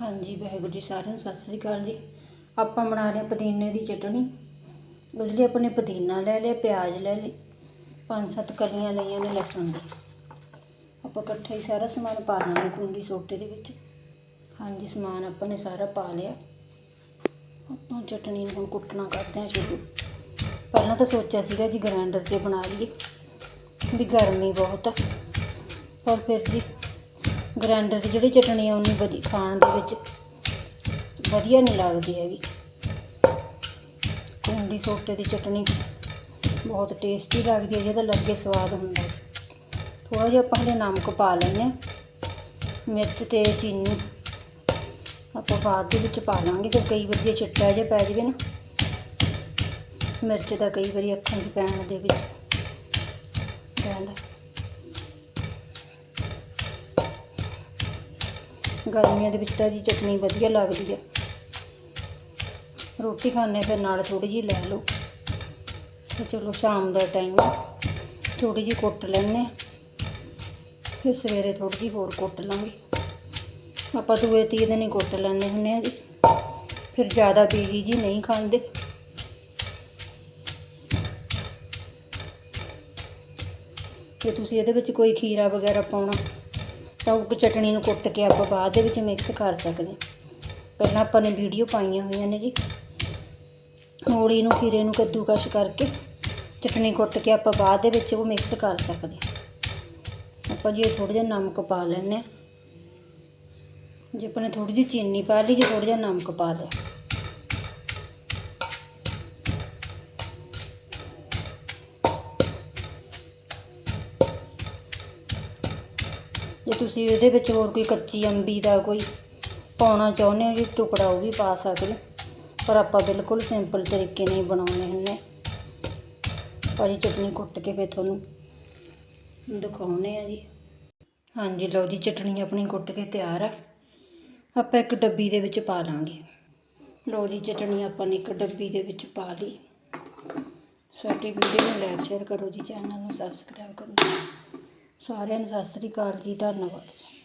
ਹਾਂਜੀ, ਵਾਹਿਗੁਰੂ ਜੀ, ਸਾਰਿਆਂ ਨੂੰ ਸਤਿ ਸ੍ਰੀ ਅਕਾਲ ਜੀ। ਆਪਾਂ ਬਣਾ ਰਹੇ ਹਾਂ ਪੁਦੀਨੇ ਦੀ ਚਟਣੀ। ਉਹਦੇ ਲਈ ਆਪਾਂ ਨੇ ਪੁਦੀਨਾ ਲੈ ਲਿਆ, ਪਿਆਜ਼ ਲੈ ਲਈ, ਪੰਜ ਸੱਤ ਕਲੀਆਂ ਲਈਆਂ ਨੇ ਲਸਣ ਦੀ। ਆਪਾਂ ਇਕੱਠਾ ਹੀ ਸਾਰਾ ਸਮਾਨ ਪਾ ਲਾਂਗੇ ਕੁੰਡੀ ਸੋਟੇ ਦੇ ਵਿੱਚ। ਹਾਂਜੀ, ਸਮਾਨ ਆਪਾਂ ਨੇ ਸਾਰਾ ਪਾ ਲਿਆ। ਆਪਾਂ ਚਟਣੀ ਨੂੰ ਕੁੱਟਣਾ ਕਰਦੇ ਹਾਂ ਸ਼ੁਰੂ। ਪਹਿਲਾਂ ਤਾਂ ਸੋਚਿਆ ਸੀਗਾ ਜੀ ਗ੍ਰਾਈਂਡਰ 'ਚ ਬਣਾ ਲਈਏ, ਵੀ ਗਰਮੀ ਬਹੁਤ ਆ। ਪਰ ਫਿਰ ਜੀ ਗ੍ਰਾਈਂਡਰ ਦੀ ਜਿਹੜੀ ਚਟਣੀ ਆ ਉਨੀ ਵਧੀ, ਖਾਣ ਦੇ ਵਿੱਚ ਵਧੀਆ ਨਹੀਂ ਲੱਗਦੀ ਹੈਗੀ। ਕੁੰਡੀ ਸੋਟੇ ਦੀ ਚਟਣੀ ਬਹੁਤ ਟੇਸਟੀ ਲੱਗਦੀ ਹੈ, ਜਿਹਦਾ ਲੱਗੇ ਸਵਾਦ ਹੁੰਦਾ ਥੋੜਾ ਜਿਹਾ ਆਪਾਂ ਹਲੇ ਨਮਕ ਪਾ ਲੈਂਦੇ ਹਾਂ। ਮਿਰਚ ਤੇ ਚੀਨੀ ਆਪਾਂ ਬਾਅਦ ਦੇ ਵਿੱਚ ਪਾ ਲਾਂਗੇ ਫਿਰ ਕਈ ਵਾਰੀ ਜੇ ਚਿੱਟਾ ਜਿਹਾ ਪੈ ਜਾਵੇ ਨਾ, ਮਿਰਚ ਦਾ ਕਈ ਵਾਰੀ ਅੱਖਾਂ 'ਚ ਪੈਣ ਦੇ ਵਿੱਚ ਰਹਿੰਦਾ। ਗਰਮੀਆਂ ਦੇ ਵਿੱਚ ਤਾਂ ਜੀ ਚਟਨੀ ਵਧੀਆ ਲੱਗਦੀ ਹੈ ਰੋਟੀ ਖਾਣੇ ਫਿਰ ਨਾਲ ਥੋੜੀ ਜਿਹੀ ਲੈ ਲਓ। ਤੇ ਚਲੋ ਸ਼ਾਮ ਦਾ ਟਾਈਮ ਥੋੜੀ ਜਿਹੀ ਕੁੱਟ ਲੈਂਦੇ ਹਾਂ ਫਿਰ ਸਵੇਰੇ ਥੋੜੀ ਜਿਹੀ ਹੋਰ ਕੁੱਟ ਲਾਂਗੇ। ਆਪਾਂ ਦੂਏ ਤੀਏ ਦਿਨ ਹੀ ਕੁੱਟ ਲੈਂਦੇ ਹੁੰਦੇ ਆ ਜੀ। ਫਿਰ ਜ਼ਿਆਦਾ ਬੀਜੀ ਜੀ ਨਹੀਂ ਖਾਂਦੇ। ਜੇ ਤੁਸੀਂ ਇਹਦੇ ਵਿੱਚ ਕੋਈ ਖੀਰਾ ਵਗੈਰਾ ਪਾਉਣਾ? ਤਾਂ ਉਹ ਚਟਣੀ ਨੂੰ ਕੁੱਟ ਕੇ ਆਪਾਂ ਬਾਅਦ ਦੇ ਵਿੱਚ ਮਿਕਸ ਕਰ ਸਕਦੇ ਪਹਿਲਾਂ ਆਪਾਂ ਨੇ ਵੀਡੀਓ ਪਾਈਆਂ ਹੋਈਆਂ ਨੇ ਜੀ। ਮੂਲੀ ਨੂੰ, ਖੀਰੇ ਨੂੰ ਕੱਦੂਕਸ਼ ਕਰਕੇ ਚਟਣੀ ਕੁੱਟ ਕੇ ਆਪਾਂ ਬਾਅਦ ਦੇ ਵਿੱਚ ਉਹ ਮਿਕਸ ਕਰ ਸਕਦੇ ਆਪਾਂ ਜੀ ਥੋੜਾ ਜਿਹਾ ਨਮਕ ਪਾ ਲੈਂਦੇ ਹਾਂ। ਜੇ ਆਪਾਂ ਨੇ ਥੋੜੀ ਜਿਹੀ ਚੀਨੀ ਪਾ ਲਈ, ਜੇ ਥੋੜਾ ਜਿਹਾ ਨਮਕ ਪਾ ਲਿਆ। ਜੇ ਤੁਸੀਂ ਇਹਦੇ ਵਿੱਚ ਹੋਰ ਕੋਈ ਕੱਚੀ ਅੰਬੀ ਦਾ ਕੋਈ ਪਾਉਣਾ ਚਾਹੁੰਦੇ ਹੋ ਜੀ, ਟੁਕੜਾ ਉਹ ਵੀ ਪਾ ਸਕਦੇ ਪਰ ਆਪਾਂ ਬਿਲਕੁਲ ਸਿੰਪਲ ਤਰੀਕੇ ਨਾਲ ਹੀ ਬਣਾਉਂਦੇ ਹੁੰਦੇ ਭਾਜੀ ਚਟਨੀ ਕੁੱਟ ਕੇ ਫਿਰ ਤੁਹਾਨੂੰ ਦਿਖਾਉਂਦੇ ਆ ਜੀ। ਹਾਂਜੀ, ਲਓ ਜੀ, ਚਟਨੀ ਆਪਣੀ ਕੁੱਟ ਕੇ ਤਿਆਰ ਆ। ਆਪਾਂ ਇੱਕ ਡੱਬੀ ਦੇ ਵਿੱਚ ਪਾ ਲਾਂਗੇ। ਲਓ ਜੀ, ਚਟਨੀ ਆਪਾਂ ਨੇ ਇੱਕ ਡੱਬੀ ਦੇ ਵਿੱਚ ਪਾ ਲਈ। ਸਾਡੀ ਵੀਡੀਓ ਨੂੰ ਲਾਈਕ, ਸ਼ੇਅਰ ਕਰੋ ਜੀ, ਚੈਨਲ ਨੂੰ ਸਬਸਕ੍ਰਾਈਬ ਕਰੋ। ਸਾਰਿਆਂ ਨੂੰ ਸਤਿ ਸ੍ਰੀ ਅਕਾਲ ਜੀ ਧੰਨਵਾਦ।